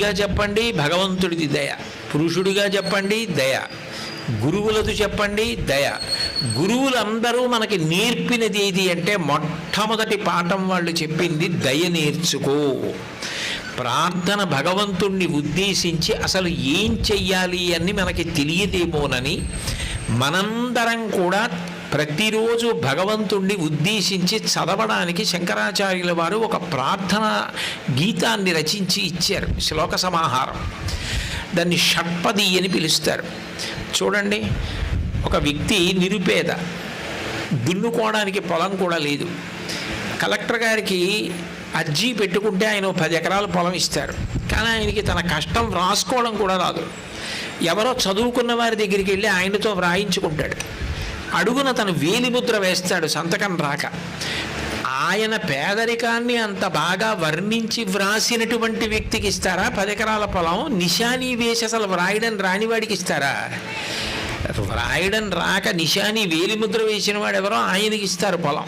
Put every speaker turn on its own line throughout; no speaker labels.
మీరు చెప్పండి భగవంతుడిది దయ. పురుషుడిగా చెప్పండి దయ. గురువులది చెప్పండి దయ. గురువులందరూ మనకి నేర్పినది ఏది అంటే మొట్టమొదటి పాఠం వాళ్ళు చెప్పింది దయ నేర్చుకో. ప్రార్థన భగవంతుణ్ణి ఉద్దేశించి అసలు ఏం చెయ్యాలి అని మనకి తెలియదేమోనని మనందరం కూడా ప్రతిరోజు భగవంతుణ్ణి ఉద్దేశించి చదవడానికి శంకరాచార్యుల వారు ఒక ప్రార్థన గీతాన్ని రచించి ఇచ్చారు. శ్లోక సమాహారం. దాన్ని షట్పది అని పిలుస్తారు. చూడండి ఒక వ్యక్తి నిరుపేద దున్నుకోవడానికి పొలం కూడా లేదు. కలెక్టర్ గారికి అర్జీ పెట్టుకుంటే ఆయన పది ఎకరాల పొలం ఇస్తారు. కానీ ఆయనకి తన కష్టం రాసుకోవడం కూడా రాదు. ఎవరో చదువుకున్న వారి దగ్గరికి వెళ్ళి ఆయనతో వ్రాయించుకుంటాడు. అడుగున తను వేలిముద్ర వేస్తాడు సంతకం రాక. ఆయన పేదరికాన్ని అంత బాగా వర్ణించి వ్రాసినటువంటి వ్యక్తికి ఇస్తారా? పదెకరాల పొలం నిశానీ వేసి అసలు వ్రాయడం రానివాడికి ఇస్తారా? వ్రాయడం రాక నిశాని వేలిముద్ర వేసిన వాడు ఎవరో ఆయనకి ఇస్తారు పొలం.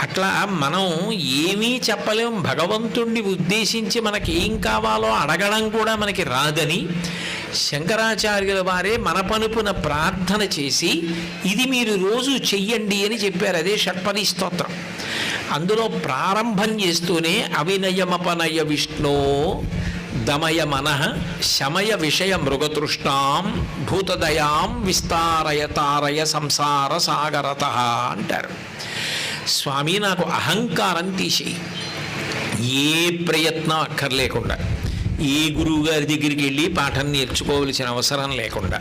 అట్లా మనం ఏమీ చెప్పలేం. భగవంతుణ్ణి ఉద్దేశించి మనకి ఏం కావాలో అడగడం కూడా మనకి రాదని శంకరాచార్యుల వారే మన పనుపున ప్రార్థన చేసి ఇది మీరు రోజు చెయ్యండి అని చెప్పారు. అదే షట్పది స్తోత్రం. అందులో ప్రారంభం చేస్తూనే అవినయమపనయ విష్ణో దమయ మనః శమయ విషయ మృగతృష్టాం భూతదయాం విస్తారయ తారయ సంసార సాగరత అంటారు. స్వామి నాకు అహంకారం తీసేయి. ఏ ప్రయత్నం అక్కర్లేకుండా. ఏ గురువు గారి దగ్గరికి వెళ్ళి పాఠం నేర్చుకోవలసిన అవసరం లేకుండా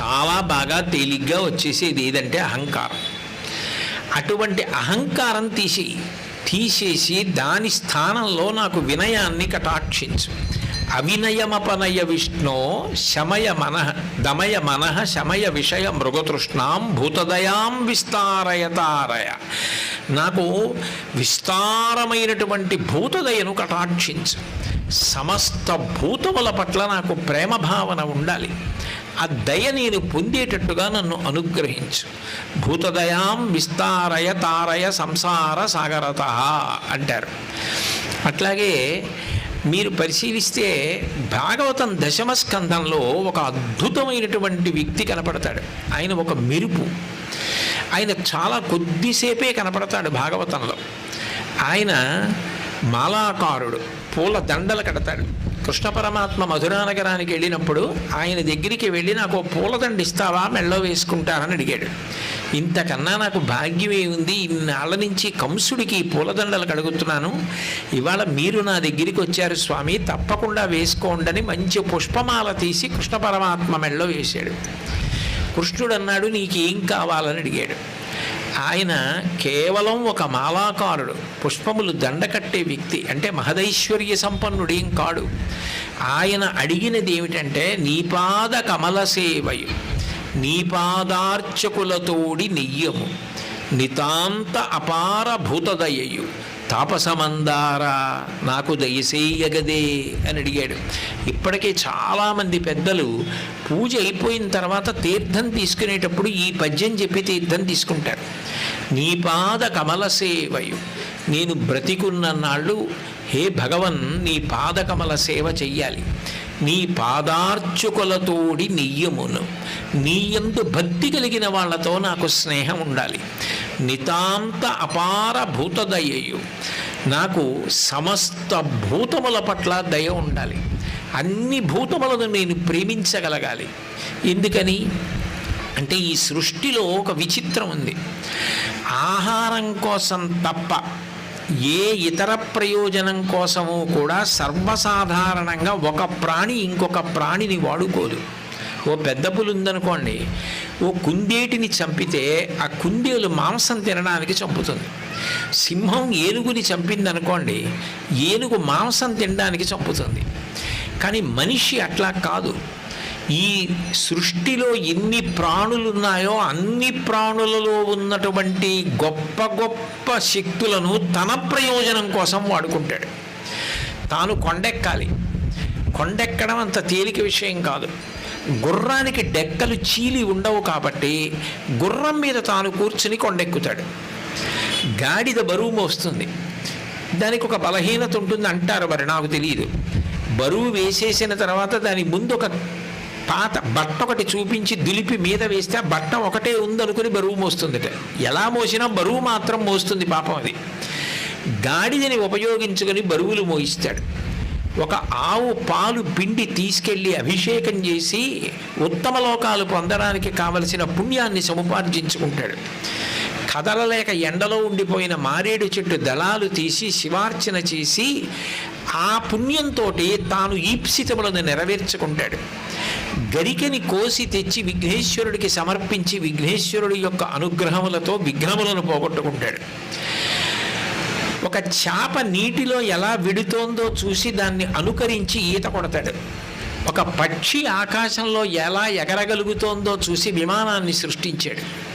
చాలా బాగా తేలిగ్గా వచ్చేసేది ఏదంటే అహంకారం. అటువంటి అహంకారం తీసి తీసేసి దాని స్థానంలో నాకు వినయాన్ని కటాక్షించు. అవినయమపనయ విష్ణో శమయ మనః దమయ మనః శమయ విషయ మృగతృష్ణాం భూతదయాం విస్తారయతారయ నాకు విస్తారమైనటువంటి భూతదయను కటాక్షించు. సమస్త భూతముల పట్ల నాకు ప్రేమ భావన ఉండాలి. ఆ దయ నేను పొందేటట్టుగా నన్ను అనుగ్రహించు. భూతదయాం విస్తారయ తారయ సంసార సాగరత అంటారు. అట్లాగే మీరు పరిశీలిస్తే భాగవతం దశమ స్కంధంలో ఒక అద్భుతమైనటువంటి వ్యక్తి కనపడతాడు. ఆయన ఒక మెరుపు. ఆయన చాలా కొద్దిసేపే కనపడతాడు భాగవతంలో. ఆయన మాలాకారుడు పూల దండలు కడతాడు. కృష్ణ పరమాత్మ మధురానగరానికి వెళ్ళినప్పుడు ఆయన దగ్గరికి వెళ్ళి నాకు పూలదండ ఇస్తావా మెళ్ళో వేసుకుంటానని అడిగాడు. ఇంతకన్నా నాకు భాగ్యమే ఉంది ఇన్నాళ్ళ నుంచి కంసుడికి పూలదండలు కడుగుతున్నాను. ఇవాళ మీరు నా దగ్గరికి వచ్చారు స్వామి తప్పకుండా వేసుకోండని మంచి పుష్పమాల తీసి కృష్ణ పరమాత్మ మెళ్ళో వేశాడు. కృష్ణుడు అన్నాడు నీకేం కావాలని? అడిగాడు. ఆయన కేవలం ఒక మాలాకారుడు పుష్పములు దండకట్టే వ్యక్తి అంటే మహదైశ్వర్య సంపన్నుడేం కాడు. ఆయన అడిగినది ఏమిటంటే నీపాద కమల సేవయు నీపాదార్చకులతోడి నెయ్యము నితాంత అపార భూతదయయు తాపసమందారా నాకు దయసేయగదే అని అడిగాడు. ఇప్పటికే చాలామంది పెద్దలు పూజ అయిపోయిన తర్వాత తీర్థం తీసుకునేటప్పుడు ఈ పద్యం చెప్పి తీర్థం తీసుకుంటారు. నీ పాద కమల సేవయు నేను బ్రతికున్న నాళ్ళు హే భగవన్ నీ పాదకమల సేవ చెయ్యాలి. నీ పాదార్చుకులతోడి నెయ్యమును నీయందు భక్తి కలిగిన వాళ్ళతో నాకు స్నేహం ఉండాలి. నితాంత అపార భూతదయయు. నాకు సమస్త భూతముల పట్ల దయ ఉండాలి. అన్ని భూతములను నేను ప్రేమించగలగాలి. ఎందుకని? అంటే ఈ సృష్టిలో ఒక విచిత్రం ఉంది. ఆహారం కోసం తప్ప ఏ ఇతర ప్రయోజనం కోసము కూడా సర్వసాధారణంగా ఒక ప్రాణి ఇంకొక ప్రాణిని వాడుకోదు. ఓ పెద్ద పులి ఉందనుకోండి ఓ కుందేటిని చంపితే ఆ కుందేలు మాంసం తినడానికి చంపుతుంది. సింహం ఏనుగుని చంపిందనుకోండి ఏనుగు మాంసం తినడానికి చంపుతుంది. కానీ మనిషి అట్లా కాదు. ఈ సృష్టిలో ఎన్ని ప్రాణులు ఉన్నాయో అన్ని ప్రాణులలో ఉన్నటువంటి గొప్ప గొప్ప శక్తులను తన ప్రయోజనం కోసం వాడుకుంటాడు. తాను కొండెక్కాలి. కొండెక్కడం అంత తేలిక విషయం కాదు. గుర్రానికి డెక్కలు చీలి ఉండవు కాబట్టి గుర్రం మీద తాను కూర్చుని కొండెక్కుతాడు. గాడిద బరువు మోస్తుంది. దానికి ఒక బలహీనత ఉంటుంది అంటారు మరి నాకు తెలియదు బరువు వేసేసిన తర్వాత దాని ముందు ఒక పాత బట్ట ఒకటి చూపించి దులిపి మీద వేస్తే ఆ బట్ట ఒకటే ఉందనుకుని బరువు మోస్తుందిట. ఎలా మోసినా బరువు మాత్రం మోస్తుంది పాపం అది. గాడిదని ఉపయోగించుకొని బరువులు మోయిస్తాడు. ఒక ఆవు పాలు పిండి తీసుకెళ్ళి అభిషేకం చేసి ఉత్తమ లోకాలు పొందడానికి కావలసిన పుణ్యాన్ని సముపార్జించుకుంటాడు. కదలలేక ఎండలో ఉండిపోయిన మారేడు చెట్టు దళాలు తీసి శివార్చన చేసి ఆ పుణ్యంతో తాను ఈప్సితములను నెరవేర్చుకుంటాడు. గరికని కోసి తెచ్చి విఘ్నేశ్వరుడికి సమర్పించి విఘ్నేశ్వరుడి యొక్క అనుగ్రహములతో విఘ్నములను పోగొట్టుకుంటాడు. ఒక చేప నీటిలో ఎలా విడుతోందో చూసి దాన్ని అనుకరించి ఈత కొడతాడు. ఒక పక్షి ఆకాశంలో ఎలా ఎగరగలుగుతోందో చూసి విమానాన్ని సృష్టించాడు.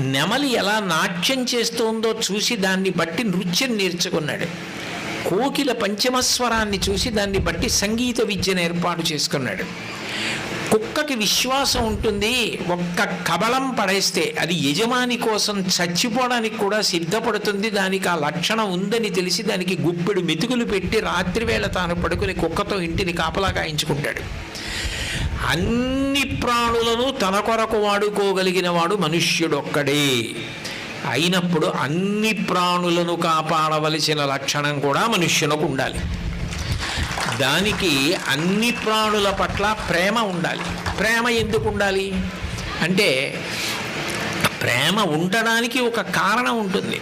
నెమలి ఎలా నాట్యం చేస్తోందో చూసి దాన్ని బట్టి నృత్యం నేర్చుకున్నాడు. కోకిల పంచమస్వరాన్ని చూసి దాన్ని బట్టి సంగీత విద్యను ఏర్పాటు చేసుకున్నాడు. కుక్కకి విశ్వాసం ఉంటుంది. ఒక్క కబలం పడేస్తే అది యజమాని కోసం చచ్చిపోవడానికి కూడా సిద్ధపడుతుంది. దానికి ఆ లక్షణం ఉందని తెలిసి దానికి గుప్పెడు మెతుకులు పెట్టి రాత్రివేళ తాను పడుకుని కుక్కతో ఇంటిని కాపలా కాయించుకుంటాడు. అన్ని ప్రాణులను తన కొరకు వాడుకోగలిగిన వాడు మనుష్యుడొక్కడే. అయినప్పుడు అన్ని ప్రాణులను కాపాడవలసిన లక్షణం కూడా మనుష్యునకు ఉండాలి దానికి అన్ని ప్రాణుల పట్ల ప్రేమ ఉండాలి. ప్రేమ ఎందుకు ఉండాలి? అంటే ప్రేమ ఉండడానికి ఒక కారణం ఉంటుంది.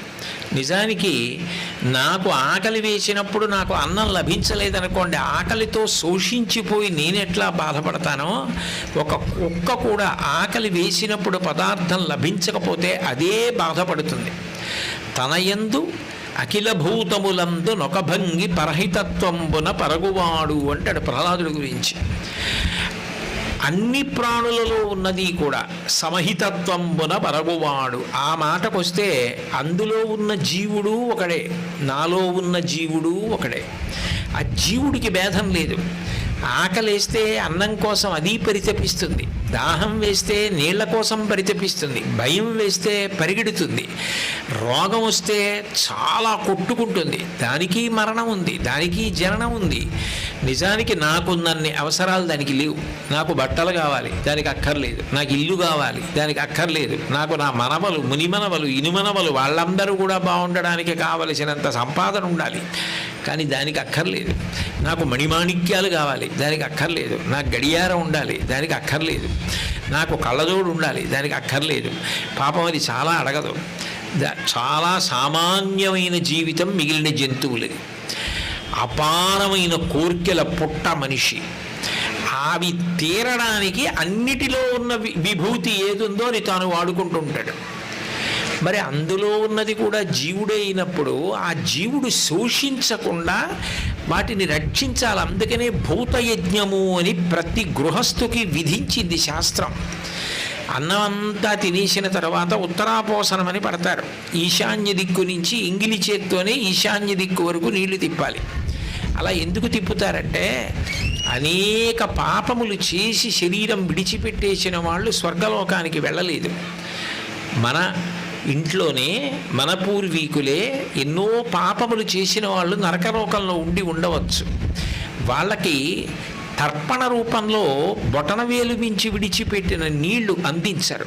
నిజానికి నాకు ఆకలి వేసినప్పుడు నాకు అన్నం లభించలేదనుకోండి ఆకలితో శోషించిపోయి నేను ఎట్లా బాధపడతానో ఒక కుక్క కూడా ఆకలి వేసినప్పుడు పదార్థం లభించకపోతే అదే బాధపడుతుంది. తన యందు అఖిల భూతములందు నొకభంగి పరహితత్వంబున పరగువాడు అంటాడు ప్రహ్లాదుడి గురించి. అన్ని ప్రాణులలో ఉన్నది కూడా సమహితత్వంబున పరగువాడు. ఆ మాటకొస్తే అందులో ఉన్న జీవుడు ఒకడే నాలో ఉన్న జీవుడు ఒకడే. ఆ జీవుడికి భేదం లేదు. ఆకలేస్తే అన్నం కోసం అది పరితపిస్తుంది. దాహం వేస్తే నీళ్ళ కోసం పరితపిస్తుంది. భయం వేస్తే పరిగెడుతుంది. రోగం వస్తే చాలా కొట్టుకుంటుంది. దానికి మరణం ఉంది. దానికి జననం ఉంది. నిజానికి నాకున్నన్ని అవసరాలు దానికి లేవు. నాకు బట్టలు కావాలి. దానికి అక్కర్లేదు. నాకు ఇల్లు కావాలి. దానికి అక్కర్లేదు. నాకు నా మనవలు మునిమనవలు ఇనుమనవలు వాళ్ళందరూ కూడా బాగుండడానికి కావలసినంత సంపాదన ఉండాలి. కానీ దానికి అక్కర్లేదు. నాకు మణిమాణిక్యాలు కావాలి దానికి అక్కర్లేదు. నాకు గడియారం ఉండాలి దానికి అక్కర్లేదు. నాకు కళ్ళజోడు ఉండాలి దానికి అక్కర్లేదు. పాపం అది చాలా అడగదు. దా- చాలా సామాన్యమైన జీవితం మిగిలిన జంతువులది అపారమైన కోర్కెల పుట్ట మనిషి. అవి తీరడానికి అన్నిటిలో ఉన్న వి- విభూతి ఏదుందో అని తాను వాడుకుంటూ ఉంటాడు మరి అందులో ఉన్నది కూడా జీవుడే అయినప్పుడు ఆ జీవుడు శోషించకుండా వాటిని రక్షించాలి. అందుకనే భూతయజ్ఞము అని ప్రతి గృహస్థుకి విధించింది శాస్త్రం. అన్నం అంతా తినేసిన తర్వాత ఉత్తరాపోసనమని పడతారు. ఈశాన్య దిక్కు నుంచి ఇంగిలి చేత్తోనే ఈశాన్య దిక్కు వరకు నీళ్ళు తిప్పాలి. అలా ఎందుకు తిప్పుతారంటే అనేక పాపములు చేసి శరీరం విడిచిపెట్టేసిన వాళ్ళు స్వర్గలోకానికి వెళ్ళలేదు. మన ఇంట్లోనే మన పూర్వీకులే ఎన్నో పాపములు చేసిన వాళ్ళు నరకలోకంలో ఉండి ఉండవచ్చు. వాళ్ళకి తర్పణ రూపంలో బొటనవేలు మించి విడిచిపెట్టిన నీళ్ళు అందించరు.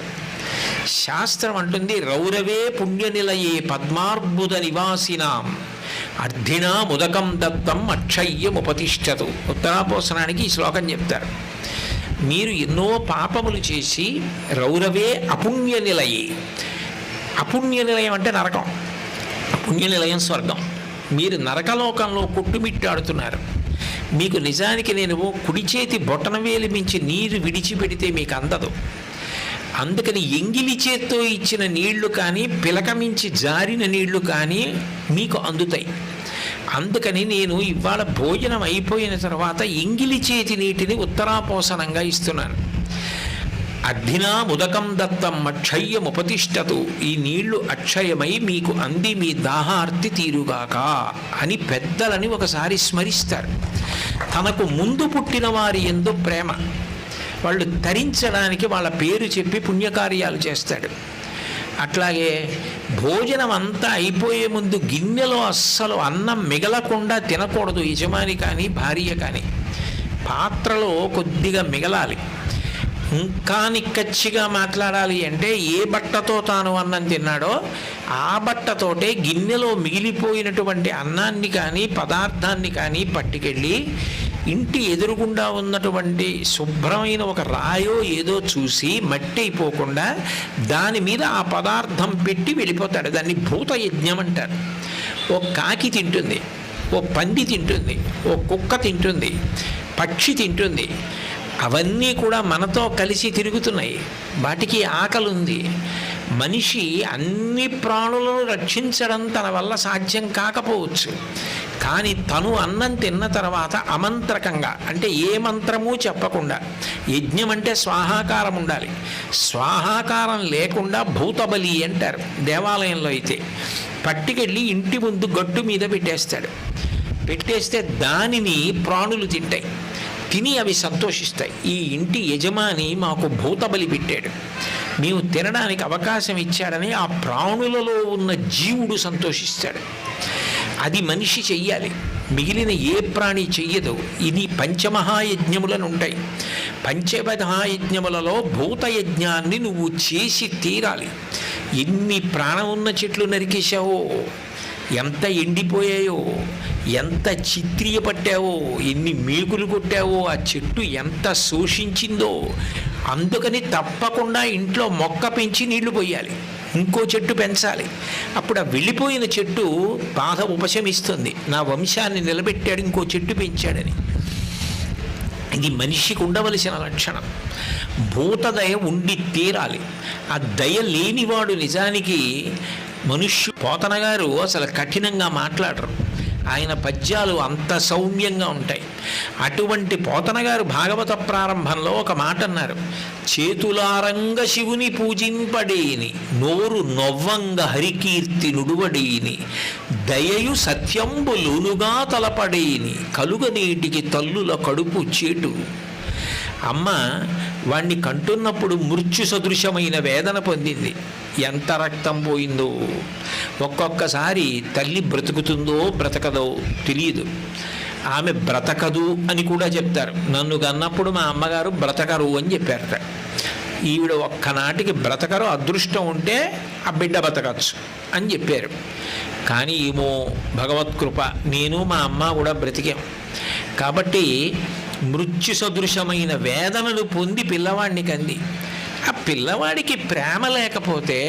శాస్త్రం అంటుంది రౌరవే పుణ్యనిలయే పద్మార్బుద నివాసినాం. అర్ధినా ముదకం దత్తం అక్షయ్యముపతిష్టతు ఉత్తరాపోసనానికి ఈ శ్లోకం చెప్తారు. మీరు ఎన్నో పాపములు చేసి రౌరవే అపుణ్య నిలయే అపుణ్య నిలయం అంటే నరకం. పుణ్య నిలయం స్వర్గం. మీరు నరకలోకంలో కొట్టుమిట్టాడుతున్నారు. మీకు నిజానికి నేను కుడి చేతి బొటన వేలి మించి నీరు విడిచిపెడితే మీకు అందదు అందుకని ఎంగిలి చేత్తో ఇచ్చిన నీళ్ళు కానీ పిలకమించి జారిన నీళ్ళు కానీ మీకు అందుతాయి. అందుకని నేను ఇవాళ భోజనం అయిపోయిన తర్వాత ఎంగిలి చేతి నీటిని ఉత్తరాపోసనంగా ఇస్తున్నాను. అర్ధినా ముదకం దత్తం అక్షయ్యముపతిష్టతు ఈ నీళ్ళు అక్షయమై మీకు అంది మీ దాహార్తి తీరుగాక అని పెద్దలని ఒకసారి స్మరిస్తారు. తనకు ముందు పుట్టిన వారి ఎందు ప్రేమ. వాళ్ళు తరించడానికి వాళ్ళ పేరు చెప్పి పుణ్యకార్యాలు చేస్తాడు. అట్లాగే భోజనం అంతా అయిపోయే ముందు గిన్నెలో అస్సలు అన్నం మిగలకుండా తినకూడదు. యజమాని కానీ భార్య కానీ. పాత్రలో కొద్దిగా మిగలాలి. ఇంకా నిక్కచ్చిగా మాట్లాడాలి అంటే ఏ బట్టతో తాను అన్నం తిన్నాడో ఆ బట్టతోటే గిన్నెలో మిగిలిపోయినటువంటి అన్నాన్ని కానీ పదార్థాన్ని కానీ పట్టుకెళ్ళి ఇంటి ఎదురుగుండా ఉన్నటువంటి శుభ్రమైన ఒక రాయో ఏదో చూసి మట్టి అయిపోకుండా దాని మీద ఆ పదార్థం పెట్టి వెళ్ళిపోతాడు. దాన్ని భూత యజ్ఞం అంటారు. ఓ కాకి తింటుంది ఓ పంది తింటుంది ఓ కుక్క తింటుంది పక్షి తింటుంది. అవన్నీ కూడా మనతో కలిసి తిరుగుతున్నాయి. వాటికి ఆకలి ఉంది మనిషి అన్ని ప్రాణులను రక్షించడం తన వల్ల సాధ్యం కాకపోవచ్చు. కానీ తను అన్నం తిన్న తర్వాత అమంత్రకంగా అంటే ఏ మంత్రము చెప్పకుండా యజ్ఞం అంటే స్వాహాకారం ఉండాలి. స్వాహాకారం లేకుండా భూతబలి అంటారు దేవాలయంలో అయితే. పట్టుకెళ్ళి ఇంటి ముందు గట్టు మీద పెట్టేస్తాడు. పెట్టేస్తే దానిని ప్రాణులు తింటాయి. తిని అవి సంతోషిస్తాయి. ఈ ఇంటి యజమాని మాకు భూతబలి పెట్టాడు. మేము తినడానికి అవకాశం ఇచ్చాడని ఆ ప్రాణులలో ఉన్న జీవుడు సంతోషిస్తాడు. అది మనిషి చెయ్యాలి. మిగిలిన ఏ ప్రాణి చెయ్యదు. ఇది పంచమహాయజ్ఞములను ఉంటాయి. పంచమహాయజ్ఞములలో భూతయజ్ఞాన్ని నువ్వు చేసి తీరాలి. ఎన్ని ప్రాణం ఉన్న చెట్లు నరికేశావో ఎంత ఎండిపోయాయో ఎంత చిత్రియ పట్టావో ఎన్ని మేకులు కొట్టావో ఆ చెట్టు ఎంత శోషించిందో అందుకని తప్పకుండా ఇంట్లో మొక్క పెంచి నీళ్ళు పోయాలి ఇంకో చెట్టు పెంచాలి. అప్పుడు ఆ వెళ్ళిపోయిన చెట్టు బాధ ఉపశమిస్తుంది. నా వంశాన్ని నిలబెట్టాడు ఇంకో చెట్టు పెంచాడని. ఇది మనిషికి ఉండవలసిన లక్షణం. భూతదయ ఉండి తీరాలి. ఆ దయ లేనివాడు నిజానికి మనుష్యు పోతన గారు అసలు కఠినంగా మాట్లాడరు. ఆయన పద్యాలు అంత సౌమ్యంగా ఉంటాయి. అటువంటి పోతన గారు భాగవత ప్రారంభంలో ఒక మాట అన్నారు. చేతులారంగ శివుని పూజింపడేని నోరు నొవ్వంగ హరికీర్తి నుడువడేని దయయు సత్యంబులునుగా తలపడేని కలుగనీటికి తల్లుల కడుపు చేటు. అమ్మ వాణ్ణి కంటున్నప్పుడు మృత్యు సదృశమైన వేదన పొందింది. ఎంత రక్తం పోయిందో. ఒక్కొక్కసారి తల్లి బ్రతుకుతుందో బ్రతకదో తెలియదు. ఆమె బ్రతకదు అని కూడా చెప్తారు. నన్ను కన్నప్పుడు మా అమ్మగారు బ్రతకరు అని చెప్పారట. ఈవిడ ఒక్కనాటికి బ్రతకరు అదృష్టం ఉంటే ఆ బిడ్డ బ్రతకచ్చు అని చెప్పారు. కానీ ఏమో భగవత్కృప నేను మా అమ్మ కూడా బ్రతికాం. కాబట్టి మృత్యు సదృశమైన వేదనలు పొంది పిల్లవాడిని కంది. ఆ పిల్లవాడికి ప్రేమ లేకపోతే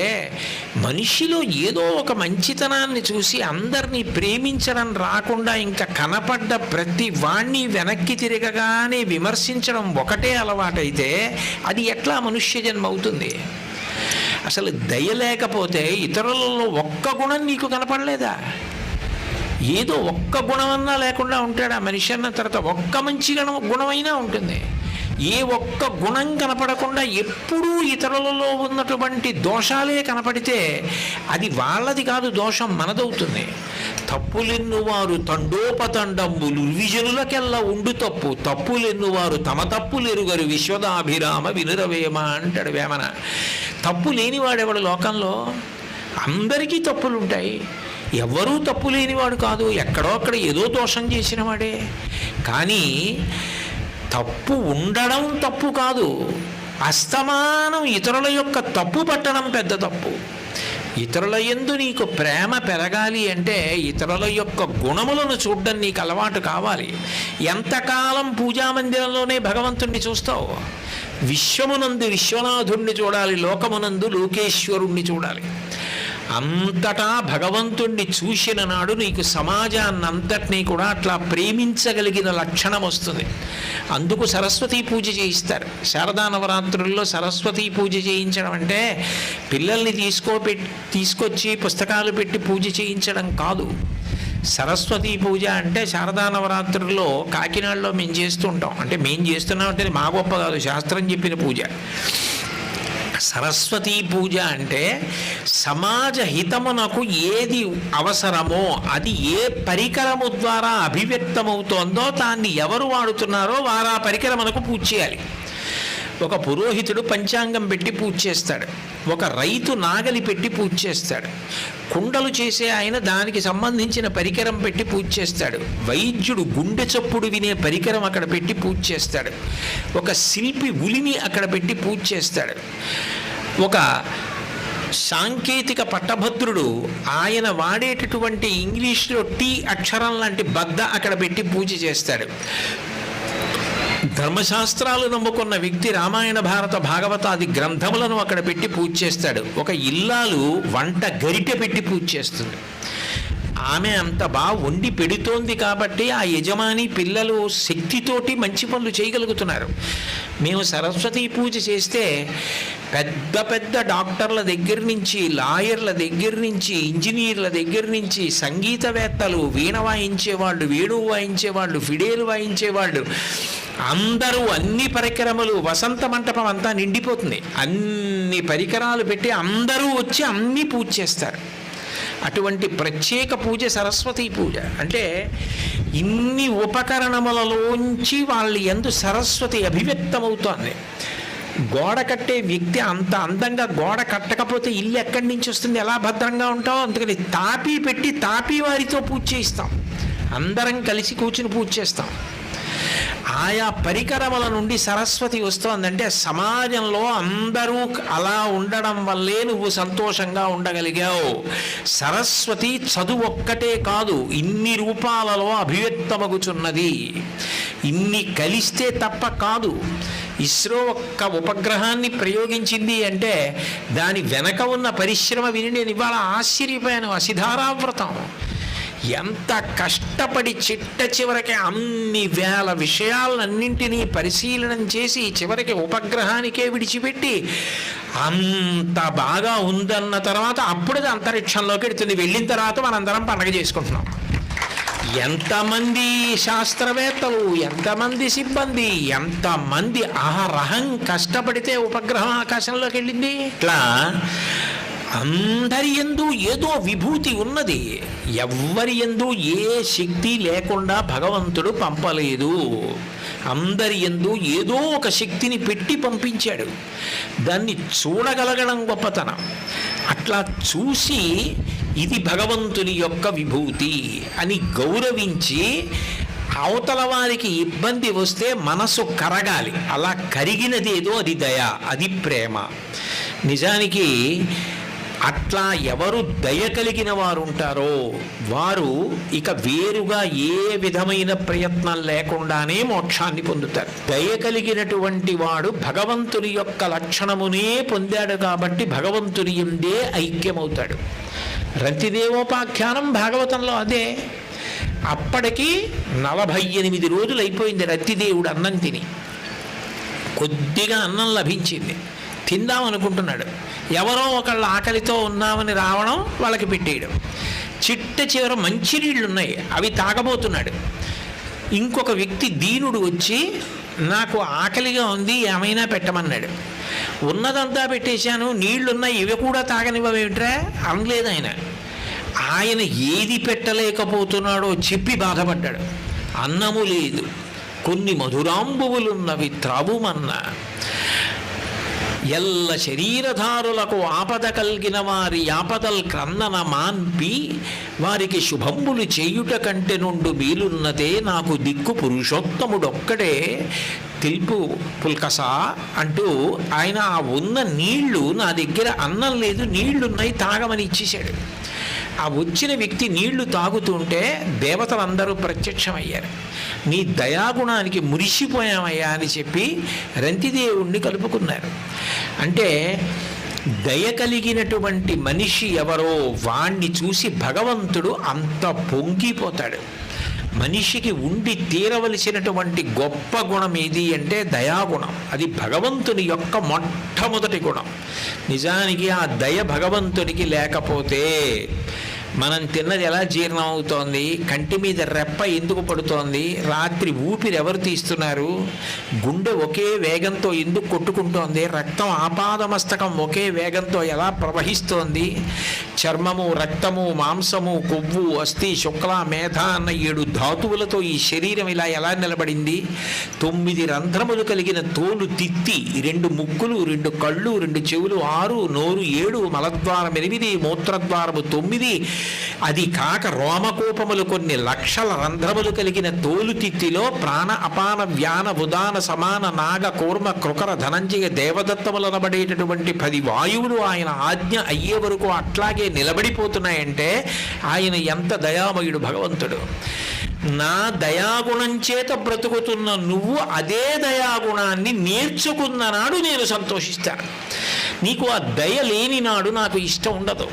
మనిషిలో ఏదో ఒక మంచితనాన్ని చూసి అందరినీ ప్రేమించడం రాకుండా ఇంకా కనపడ్డ ప్రతి వాణ్ణి వెనక్కి తిరగగానే విమర్శించడం ఒకటే అలవాటైతే అది ఎట్లా మనుష్య జన్మ అవుతుంది? అసలు దయ లేకపోతే ఇతరులలో ఒక్క గుణం నీకు కనపడలేదా? ఏదో ఒక్క గుణమన్నా లేకుండా ఉంటాడు ఆ మనిషి అన్న తర్వాత ఒక్క మంచి గుణం గుణమైనా ఉంటుంది. ఏ ఒక్క గుణం కనపడకుండా ఎప్పుడూ ఇతరులలో ఉన్నటువంటి దోషాలే కనపడితే అది వాళ్ళది కాదు దోషం మనదవుతుంది. తప్పులెన్నువారు తండోపతండంబులు విజనులకెల్లా ఉండు తప్పు. తప్పులెన్నువారు తమ తప్పులెరుగరు విశ్వదాభిరామ వినురవేమ అంటాడు వేమన. తప్పు లేనివాడెవడు లోకంలో? అందరికీ తప్పులుంటాయి. ఎవ్వరూ తప్పు లేనివాడు కాదు. ఎక్కడో అక్కడ ఏదో దోషం చేసిన వాడే. కానీ తప్పు ఉండడం తప్పు కాదు. అస్తమానం ఇతరుల యొక్క తప్పు పట్టడం పెద్ద తప్పు. ఇతరుల ఎందు నీకు ప్రేమ పెరగాలి అంటే ఇతరుల యొక్క గుణములను చూడడం నీకు అలవాటు కావాలి. ఎంతకాలం పూజా మందిరంలోనే భగవంతుణ్ణి చూస్తావు? విశ్వమునందు విశ్వనాథుణ్ణి చూడాలి లోకమునందు లోకేశ్వరుణ్ణి చూడాలి. అంతటా భగవంతుణ్ణి చూసిన నాడు నీకు సమాజాన్నంతటినీ కూడా అట్లా ప్రేమించగలిగిన లక్షణం వస్తుంది. అందుకు సరస్వతీ పూజ చేయిస్తారు. శారదా నవరాత్రుల్లో సరస్వతీ పూజ చేయించడం అంటే పిల్లల్ని తీసుకో తీసుకొచ్చి పుస్తకాలు పెట్టి పూజ చేయించడం కాదు. సరస్వతీ పూజ అంటే శారదా నవరాత్రుల్లో కాకినాడలో మేము చేస్తూ ఉంటాం. అంటే మేము చేస్తున్నాం అంటే మా గొప్ప కాదు శాస్త్రం చెప్పిన పూజ. సరస్వతీ పూజ అంటే సమాజ హితమునకు ఏది అవసరమో అది ఏ పరికరము ద్వారా అభివ్యక్తమవుతోందో దాన్ని ఎవరు వాడుతున్నారో వారు ఆ పరికరమునకు పూజ చేయాలి. ఒక పురోహితుడు పంచాంగం పెట్టి పూజ చేస్తాడు. ఒక రైతు నాగలి పెట్టి పూజ చేస్తాడు. కుండలు చేసే ఆయన దానికి సంబంధించిన పరికరం పెట్టి పూజ చేస్తాడు. వైద్యుడు గుండె చప్పుడు వినే పరికరం అక్కడ పెట్టి పూజ చేస్తాడు. ఒక శిల్పి ఉలిని అక్కడ పెట్టి పూజ చేస్తాడు. ఒక సాంకేతిక పట్టభద్రుడు ఆయన వాడేటటువంటి ఇంగ్లీష్లో టీ అక్షరం లాంటి బద్ద అక్కడ పెట్టి పూజ చేస్తాడు. ధర్మశాస్త్రాలు నమ్ముకున్న వ్యక్తి రామాయణ భారత భాగవతాది గ్రంథములను అక్కడ పెట్టి పూజ చేస్తాడు. ఒక ఇల్లాలు వంట గరిటె పెట్టి పూజ చేస్తుంది. ఆమె అంత బాగా వండి పెడుతోంది కాబట్టి ఆ యజమాని పిల్లలు శక్తితోటి మంచి పనులు చేయగలుగుతున్నారు. మేము సరస్వతి పూజ చేస్తే పెద్ద పెద్ద డాక్టర్ల దగ్గర నుంచి లాయర్ల దగ్గర నుంచి ఇంజనీర్ల దగ్గర నుంచి సంగీతవేత్తలు వీణ వాయించేవాళ్ళు వేణువు వాయించేవాళ్ళు ఫిడేలు వాయించేవాళ్ళు అందరూ అన్ని పరికరములు వసంత మంటపం అంతా నిండిపోతుంది. అన్ని పరికరాలు పెట్టి అందరూ వచ్చి అన్ని పూజ చేస్తారు. అటువంటి ప్రత్యేక పూజ సరస్వతి పూజ. అంటే ఇన్ని ఉపకరణములలోంచి వాళ్ళ ఎందు సరస్వతి అభివ్యక్తమవుతోంది. గోడ కట్టే వ్యక్తి అంత అందంగా గోడ కట్టకపోతే ఇల్లు ఎక్కడి నుంచి వస్తుంది? ఎలా భద్రంగా ఉంటాం అందుకని తాపీ పెట్టి తాపీ వారితో పూజ చేయిస్తాం. అందరం కలిసి కూర్చుని పూజ చేస్తాం. ఆయా పరికరముల నుండి సరస్వతి వస్తోందంటే సమాజంలో అందరూ అలా ఉండడం వల్లే నువ్వు సంతోషంగా ఉండగలిగావు. సరస్వతి చదువు ఒక్కటే కాదు ఇన్ని రూపాలలో అభివ్యక్తమగుచున్నది. ఇన్ని కలిస్తే తప్ప కాదు. ఇస్రో ఒక్క ఉపగ్రహాన్ని ప్రయోగించింది అంటే దాని వెనక ఉన్న పరిశ్రమ విని నేను ఇవాళ ఆశ్చర్యపోయాను. అసిధారావ్రతం ఎంత కష్టపడి చిట్ట చివరికి అన్ని వేల విషయాలన్నింటినీ పరిశీలనం చేసి చివరికి ఉపగ్రహానికే విడిచిపెట్టి అంత బాగా ఉందన్న తర్వాత అప్పుడు అంతరిక్షంలోకి వెడుతుంది వెళ్ళిన తర్వాత మనందరం పండగ చేసుకుంటున్నాం. ఎంతమంది శాస్త్రవేత్తలు ఎంతమంది సిబ్బంది ఎంతమంది ఆరహం కష్టపడితే ఉపగ్రహం ఆకాశంలోకి వెళ్ళింది? ఇట్లా అందరి ఎందు ఏదో విభూతి ఉన్నది. ఎవ్వరి ఎందు ఏ శక్తి లేకుండా భగవంతుడు పంపలేదు. అందరి ఎందు ఏదో ఒక శక్తిని పెట్టి పంపించాడు. దాన్ని చూడగలగడం గొప్పతనం. అట్లా చూసి ఇది భగవంతుని యొక్క విభూతి అని గౌరవించి అవతల వారికి ఇబ్బంది వస్తే మనసు కరగాలి. అలా కరిగినది ఏదో అది దయ అది ప్రేమ. నిజానికి అట్లా ఎవరు దయ కలిగిన వారు ఉంటారో వారు ఇక వేరుగా ఏ విధమైన ప్రయత్నం లేకుండానే మోక్షాన్ని పొందుతారు. దయ కలిగినటువంటి వాడు భగవంతుని యొక్క లక్షణమునే పొందాడు కాబట్టి భగవంతుని ఎందే ఐక్యమవుతాడు. రతిదేవోపాఖ్యానం భాగవతంలో అదే. అప్పటికి నలభై ఎనిమిది రోజులు అయిపోయింది రతిదేవుడు అన్నం తిని. కొద్దిగా అన్నం లభించింది. తిందాం అనుకుంటున్నాడు. ఎవరో ఒకళ్ళ ఆకలితో ఉన్నామని రావడం వాళ్ళకి పెట్టేయడం. చిట్ట చివర మంచినీళ్ళు ఉన్నాయి అవి తాగబోతున్నాడు. ఇంకొక వ్యక్తి దీనుడు వచ్చి నాకు ఆకలిగా ఉంది ఏమైనా పెట్టమన్నాడు. ఉన్నదంతా పెట్టేశాను నీళ్ళున్నాయి ఇవి కూడా తాగనివ్వమేమిట్రా అనలేదు ఆయన. ఆయన ఏది పెట్టలేకపోతున్నాడో చెప్పి బాధపడ్డాడు. అన్నము లేదు. కొన్ని మధురాంబువులున్నవి త్రావుమన్నా ఎల్ల శరీరధారులకు ఆపద కలిగిన వారి ఆపదల్ క్రందన మాన్పి వారికి శుభంబులు చేయుట కంటే నుండు మీలున్నదే నాకు దిక్కు పురుషోత్తముడొక్కడే. తెలుపు పుల్కస అంటూ ఆయన ఆ ఉన్న నీళ్ళు నా దగ్గర అన్నం లేదు నీళ్ళున్నాయి తాగమని ఇచ్చేశాడు. ఆ వచ్చిన వ్యక్తి నీళ్ళు తాగుతుంటే దేవతలందరూ ప్రత్యక్షమయ్యారు. నీ దయాగుణానికి మురిసిపోయామయ్యా అని చెప్పి రంతిదేవుణ్ణి కలుపుకున్నారు. అంటే దయ కలిగినటువంటి మనిషి ఎవరో వాణ్ణి చూసి భగవంతుడు అంత పొంగిపోతాడు. మనిషికి ఉండి తీరవలసినటువంటి గొప్ప గుణం ఏది అంటే దయాగుణం. అది భగవంతుని యొక్క మొట్టమొదటి గుణం. నిజానికి ఆ దయ భగవంతునికి లేకపోతే మనం తిన్నది ఎలా జీర్ణం అవుతోంది? కంటి మీద రెప్ప ఎందుకు పడుతోంది? రాత్రి ఊపిరి ఎవరు తీస్తున్నారు? గుండె ఒకే వేగంతో ఎందుకు కొట్టుకుంటోంది? రక్తం ఆపాదమస్తకం ఒకే వేగంతో ఎలా ప్రవహిస్తోంది? చర్మము రక్తము మాంసము కొవ్వు అస్థి శుక్ల మేధ అన్న ఏడు ధాతువులతో ఈ శరీరం ఇలా ఎలా నిలబడింది? తొమ్మిది రంధ్రములు కలిగిన తోలు తిత్తి రెండు ముక్కులు రెండు కళ్ళు రెండు చెవులు ఆరు నోరు ఏడు మలద్వారం ఎనిమిది మూత్రద్వారము తొమ్మిది అది కాక రోమకోపములు కొన్ని లక్షల రంధ్రములు కలిగిన తోలు తిత్తిలో ప్రాణ అపాన వ్యాన ఉదాన సమాన నాగ కూర్మ కృకర ధనంజయ దేవదత్తములనబడేటటువంటి పది వాయువులు ఆయన ఆజ్ఞ అయ్యే వరకు అట్లాగే నిలబడిపోతున్నాయంటే ఆయన ఎంత దయామయుడు భగవంతుడు. నా దయాగుణం చేత బ్రతుకుతున్న నువ్వు అదే దయాగుణాన్ని నేర్చుకున్న నాడు నేను సంతోషిస్తాను. నీకు ఆ దయ లేని నాడు నాకు ఇష్టం ఉండదు.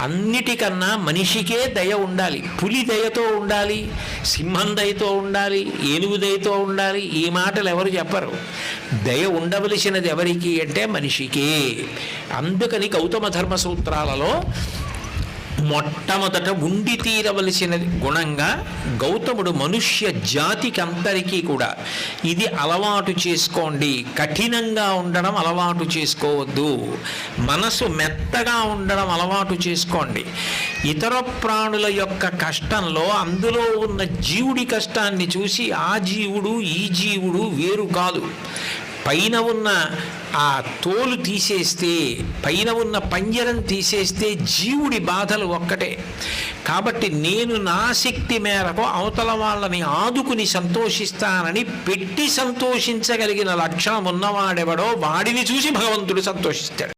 అన్నిటికన్నా మనిషికే దయ ఉండాలి. పులి దయతో ఉండాలి సింహం దయతో ఉండాలి ఏనుగు దయతో ఉండాలి ఈ మాటలు ఎవరు చెప్పరు. దయ ఉండవలసినది ఎవరికి అంటే మనిషికే. అందుకని గౌతమ ధర్మ సూత్రాలలో మొట్టమొదట ఉండి తీరవలసిన గుణంగా గౌతముడు మనుష్య జాతికి అంతరికీ కూడా ఇది అలవాటు చేసుకోండి. కఠినంగా ఉండడం అలవాటు చేసుకోవద్దు. మనసు మెత్తగా ఉండడం అలవాటు చేసుకోండి. ఇతర ప్రాణుల యొక్క కష్టంలో అందులో ఉన్న జీవుడి కష్టాన్ని చూసి ఆ జీవుడు ఈ జీవుడు వేరు కాదు. పైన ఉన్న ఆ తోలు తీసేస్తే పైన ఉన్న పంజరం తీసేస్తే జీవుడి బాధలు ఒక్కటే. కాబట్టి నేను నా శక్తి మేరకు అవతల వాళ్ళని ఆదుకుని సంతోషిస్తానని పెట్టి సంతోషించగలిగిన లక్షణం ఉన్నవాడెవడో వాడిని చూసి భగవంతుడు సంతోషిస్తాడు.